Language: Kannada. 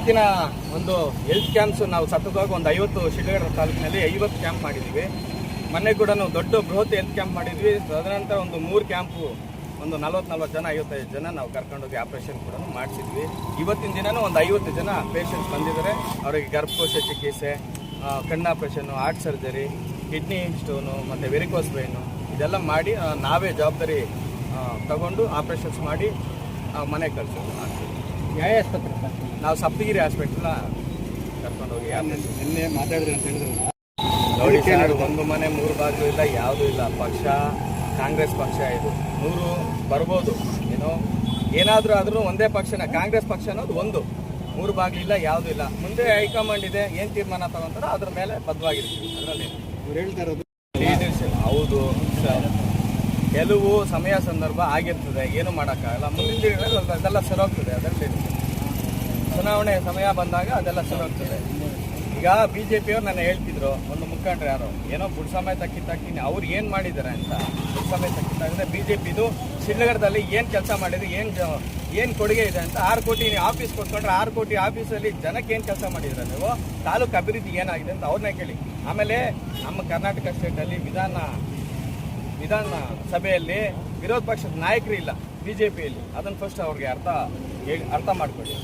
ಇವತ್ತಿನ ಒಂದು ಹೆಲ್ತ್ ಕ್ಯಾಂಪ್ಸ್ ನಾವು ಸತತವಾಗಿ ಒಂದು ಐವತ್ತು ಶಿಡ್ಲಘಟ್ಟ ತಾಲೂಕಿನಲ್ಲಿ ಐವತ್ತು ಕ್ಯಾಂಪ್ ಮಾಡಿದ್ದೀವಿ. ಮೊನ್ನೆ ಕೂಡ ನಾವು ದೊಡ್ಡ ಬೃಹತ್ ಹೆಲ್ತ್ ಕ್ಯಾಂಪ್ ಮಾಡಿದ್ವಿ. ತದನಂತರ ಒಂದು ಮೂರು ಕ್ಯಾಂಪು ಒಂದು ನಲ್ವತ್ತು ನಲ್ವತ್ತು ಜನ, ಐವತ್ತೈದು ಜನ ನಾವು ಕರ್ಕೊಂಡೋಗಿ ಆಪರೇಷನ್ ಕೂಡ ಮಾಡಿಸಿದ್ವಿ ಇವತ್ತಿನ ದಿನವೂ ಒಂದು ಐವತ್ತು ಜನ ಪೇಷಂಟ್ಸ್ ಬಂದಿದ್ದಾರೆ. ಅವರಿಗೆ ಗರ್ಭಕೋಶ ಚಿಕಿತ್ಸೆ ಕಣ್ಣ operation heart surgery kidney stone ಮತ್ತು ವೆರಿಕೋಸ್ ಬೈನು ಇದೆಲ್ಲ ಮಾಡಿ ನಾವೇ ಜವಾಬ್ದಾರಿ ತಗೊಂಡು ಆಪರೇಷನ್ಸ್ ಮಾಡಿ ಮನೆಗೆ ಕಳಿಸೋದು ಯಾವ ಆಸ್ಪತ್ರೆ? ನಾವು ಸಪ್ತಗಿರಿ ಹಾಸ್ಪಿಟಲ್ನ ಕರ್ಕೊಂಡೋಗಿ ಹೋಗಿ ನಿನ್ನೆ ಮಾತಾಡಿದ್ರೆ ಅಂತ ಹೇಳಿದ್ರು. ನೋಡಿ ಸರ್ ಒಂದು ಮನೆ ಮೂರು ಬಾಗಿಲು ಇಲ್ಲ ಯಾವುದೂ ಇಲ್ಲ. ಪಕ್ಷ ಕಾಂಗ್ರೆಸ್ ಪಕ್ಷ ಇದು. ಮೂರು ಬರ್ಬೋದು. ಏನೋ? ಏನಾದರೂ ಆದರೂ ಒಂದೇ ಪಕ್ಷನ ಕಾಂಗ್ರೆಸ್ ಪಕ್ಷ ಅನ್ನೋದು ಒಂದು. ಮೂರು ಬಾಗಿಲಿಲ್ಲ ಯಾವುದೂ ಇಲ್ಲ. ಮುಂದೆ ಹೈಕಮಾಂಡ್ ಇದೆ ಏನು ತೀರ್ಮಾನ ತಗೊಂತಾರೋ ಅದ್ರ ಮೇಲೆ ಬದ್ಧವಾಗಿರ್ತೀವಿ. ಅದರಲ್ಲಿ ಹೇಳ್ತಾ ಇರೋದು ಹೌದು ಸರ್. ಕೆಲವು ಸಮಯ ಸಂದರ್ಭ ಆಗಿರ್ತದೆ, ಏನು ಮಾಡೋಕ್ಕಾಗಲ್ಲ. ಮುಂದಿನ ದಿನಗಳಲ್ಲಿ ಅದೆಲ್ಲ ಸರೋಗ್ತದೆ ಅದರಲ್ಲಿ. ಚುನಾವಣೆ ಸಮಯ ಬಂದಾಗ ಅದೆಲ್ಲ ಸರೋಗ್ತದೆ ಈಗ ಬಿ ಜೆ ಪಿಯವ್ರು ನಾನು ಹೇಳ್ತಿದ್ರು, ಒಂದು ಮುಖಂಡ್ರು ಯಾರು, ಏನೋ ಬುಡ್ ಸಮೇತ ಕಿತ್ತಾಕ್ತೀನಿ ಅವ್ರು ಏನು ಮಾಡಿದ್ದಾರೆ ಅಂತ. ಬುಡ್ ಸಮಯ ಕಿತ್ತಾಕಿದ್ರೆ ಬಿ ಜೆ ಪಿದು ಶ್ರೀನಗರದಲ್ಲಿ ಏನು ಕೆಲಸ ಮಾಡಿದ್ರು, ಏನು ಏನು ಕೊಡುಗೆ ಇದೆ ಅಂತ ಆರು ಕೋಟಿ ಆಫೀಸ್ ಕೊಟ್ಕೊಂಡ್ರೆ ಆರು ಕೋಟಿ ಆಫೀಸಲ್ಲಿ ಜನಕ್ಕೆ ಏನು ಕೆಲಸ ಮಾಡಿದ್ರೆ ನೀವು? ತಾಲೂಕು ಅಭಿವೃದ್ಧಿ ಏನಾಗಿದೆ ಅಂತ ಅವ್ರನ್ನೇ ಕೇಳಿ. ಆಮೇಲೆ ನಮ್ಮ ಕರ್ನಾಟಕ ಸ್ಟೇಟಲ್ಲಿ ವಿಧಾನ ವಿಧಾನ ಸಭೆಯಲ್ಲಿ ವಿರೋಧ ಪಕ್ಷದ ನಾಯಕರು ಇಲ್ಲ. ಬಿ ಜೆ ಪಿಯಲ್ಲಿ ಅದನ್ನು ಫಸ್ಟ್ ಅವ್ರಿಗೆ ಅರ್ಥ ಅರ್ಥ ಮಾಡ್ಕೊಳ್ಳಿ.